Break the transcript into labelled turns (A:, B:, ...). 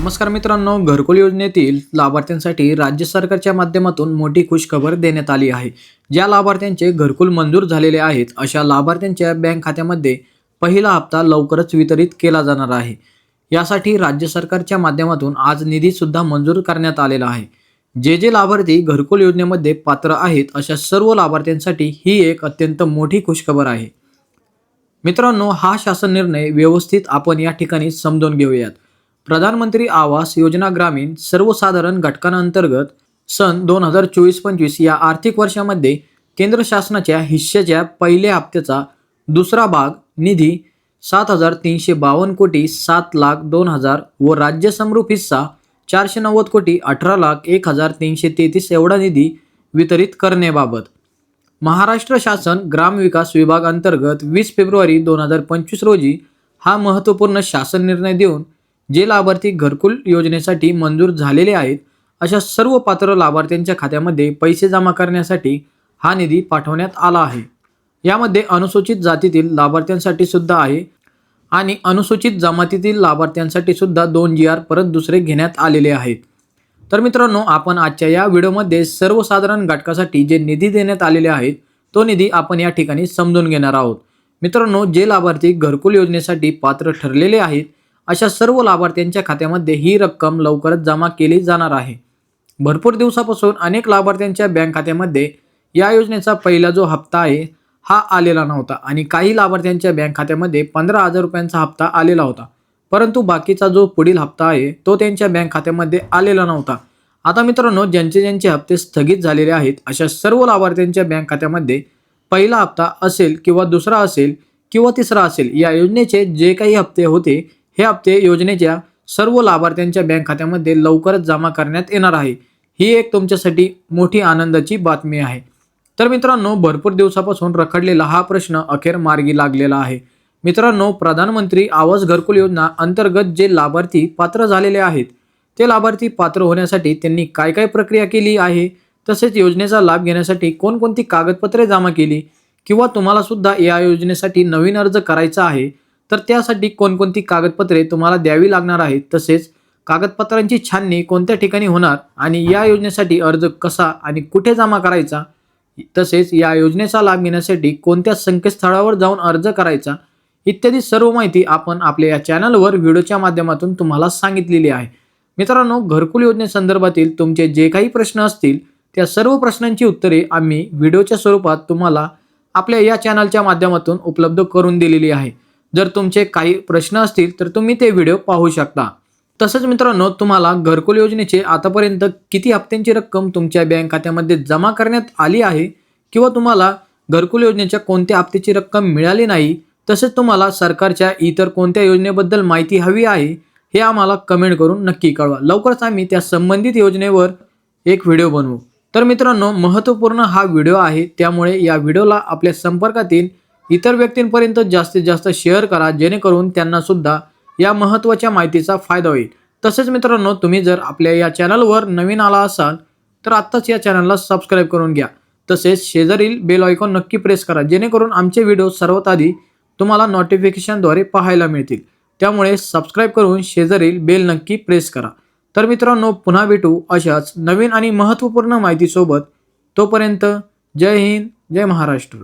A: नमस्कार मित्रांनो घरकुल योजनेतील लाभार्थ्यांसाठी राज्य सरकारच्या माध्यमातून मोठी खुशखबर देण्यात आली आहे. ज्या लाभार्थ्यांचे घरकुल मंजूर झालेले आहेत अशा लाभार्थ्यांच्या बँक खात्यामध्ये पहिला हप्ता लवकरच वितरित केला जाणार आहे. यासाठी राज्य सरकारच्या माध्यमातून आज निधीसुद्धा मंजूर करण्यात आलेला आहे. जे जे लाभार्थी घरकुल योजनेमध्ये पात्र आहेत अशा सर्व लाभार्थ्यांसाठी ही एक अत्यंत मोठी खुशखबर आहे. मित्रांनो हा शासन निर्णय व्यवस्थित आपण या ठिकाणी समजून घेऊयात. प्रधानमंत्री आवास योजना ग्रामीण सर्वसाधारण घटकांअंतर्गत सन दोन हजार चोवीस पंचवीस या आर्थिक वर्षामध्ये केंद्र शासनाच्या हिश्श्याच्या पहिल्या हप्त्याचा दुसरा भाग निधी सात हजार तीनशे बावन्न कोटी सात लाख दोन हजार व राज्य समरूप हिस्सा चारशे नव्वद कोटी अठरा लाख एक हजार तीनशे तेहतीस एवढा निधी वितरित करण्याबाबत. महाराष्ट्र शासन ग्रामविकास विभाग अंतर्गत वीस फेब्रुवारी दोन हजार पंचवीस रोजी हा महत्त्वपूर्ण शासन निर्णय देऊन जे लाभार्थी घरकुल योजनेसाठी मंजूर झालेले आहेत अशा सर्व पात्र लाभार्थ्यांच्या खात्यामध्ये पैसे जमा करण्यासाठी हा निधी पाठवण्यात आला आहे. यामध्ये अनुसूचित जातीतील लाभार्थ्यांसाठी सुद्धा आहे आणि अनुसूचित जमातीतील लाभार्थ्यांसाठी सुद्धा दोन जी आर परत दुसरे घेण्यात आलेले आहेत. तर मित्रांनो आपण आजच्या या व्हिडिओमध्ये सर्वसाधारण घटकासाठी जे निधी देण्यात आलेले आहेत तो निधी आपण या ठिकाणी समजून घेणार आहोत. मित्रांनो जे लाभार्थी घरकुल योजनेसाठी पात्र ठरलेले आहेत अशा सर्व लाभार्थ्यांच्या खात्यामध्ये ही रक्कम लवकरच जमा केली जाणार आहे. भरपूर दिवसापासून अनेक लाभार्थ्यांच्या बँक खात्यामध्ये या योजनेचा पहिला जो हप्ता आहे हा आलेला नव्हता आणि काही लाभार्थ्यांच्या बँक खात्यामध्ये पंधरा हजार रुपयांचा हप्ता आलेला होता. परंतु बाकीचा जो पुढील हप्ता आहे तो त्यांच्या बँक खात्यामध्ये आलेला नव्हता. आता मित्रांनो ज्यांचे ज्यांचे हप्ते स्थगित झालेले आहेत अशा सर्व लाभार्थ्यांच्या बँक खात्यामध्ये पहिला हप्ता असेल किंवा दुसरा असेल किंवा तिसरा असेल या योजनेचे जे काही हप्ते होते हे हप्ते योजनेच्या सर्व लाभार्थ्यांच्या बँक खात्यामध्ये लवकरच जमा करण्यात येणार आहे. ही एक तुमच्यासाठी मोठी आनंदाची बातमी आहे. तर मित्रांनो भरपूर दिवसापासून रखडलेला हा प्रश्न अखेर मार्गी लागलेला आहे. मित्रांनो प्रधानमंत्री आवास घरकुल योजना अंतर्गत जे लाभार्थी पात्र झालेले आहेत ते लाभार्थी पात्र होण्यासाठी त्यांनी काय काय प्रक्रिया केली आहे? तसेच योजनेचा लाभ घेण्यासाठी कोणकोणती कागदपत्रे जमा केली? किंवा तुम्हाला सुद्धा या योजनेसाठी नवीन अर्ज करायचा आहे? तर त्यासाठी कोणकोणती कागदपत्रे तुम्हाला द्यावी लागणार आहेत? तसेच कागदपत्रांची छाननी कोणत्या ठिकाणी होणार आणि या योजनेसाठी अर्ज कसा आणि कुठे जमा करायचा? तसेच या योजनेचा लाभ घेण्यासाठी कोणत्या संकेतस्थळावर जाऊन अर्ज करायचा? इत्यादी सर्व माहिती आपण आपल्या या चॅनलवर व्हिडिओच्या माध्यमातून तुम्हाला सांगितलेली आहे. मित्रांनो घरकुल योजनेसंदर्भातील तुमचे जे काही प्रश्न असतील त्या सर्व प्रश्नांची उत्तरे आम्ही व्हिडिओच्या स्वरूपात तुम्हाला आपल्या या चॅनलच्या माध्यमातून उपलब्ध करून दिलेली आहे. जर तुमचे काही प्रश्न असतील तर तुम्ही ते व्हिडिओ पाहू शकता. तसंच मित्रांनो तुम्हाला घरकुल योजनेचे आतापर्यंत किती हप्त्यांची रक्कम तुमच्या बँक खात्यामध्ये जमा करण्यात आली आहे? किंवा तुम्हाला घरकुल योजनेच्या कोणत्या हप्त्याची रक्कम मिळाली नाही? तसेच तुम्हाला सरकारच्या इतर कोणत्या योजनेबद्दल माहिती हवी आहे? हे आम्हाला कमेंट करून नक्की कळवा. लवकरच आम्ही त्या संबंधित योजनेवर एक व्हिडिओ बनवू. तर मित्रांनो महत्त्वपूर्ण हा व्हिडिओ आहे. त्यामुळे या व्हिडिओला आपल्या संपर्कातील इतर व्यक्तींपर्यंत जास्तीत जास्त शेअर करा जेणेकरून त्यांना सुद्धा या महत्त्वाच्या माहितीचा फायदा होईल. तसेच मित्रांनो तुम्ही जर आपल्या या चॅनलवर नवीन आला असाल तर आत्ताच या चॅनलला सबस्क्राईब करून घ्या. तसेच शेजारील बेल आयकॉन नक्की प्रेस करा जेणेकरून आमचे व्हिडिओ सर्वात आधी तुम्हाला नोटिफिकेशनद्वारे पाहायला मिळतील. त्यामुळे सबस्क्राईब करून शेजारील बेल नक्की प्रेस करा. तर मित्रांनो पुन्हा भेटू अशाच नवीन आणि महत्त्वपूर्ण माहितीसोबत. तोपर्यंत जय हिंद जय महाराष्ट्र.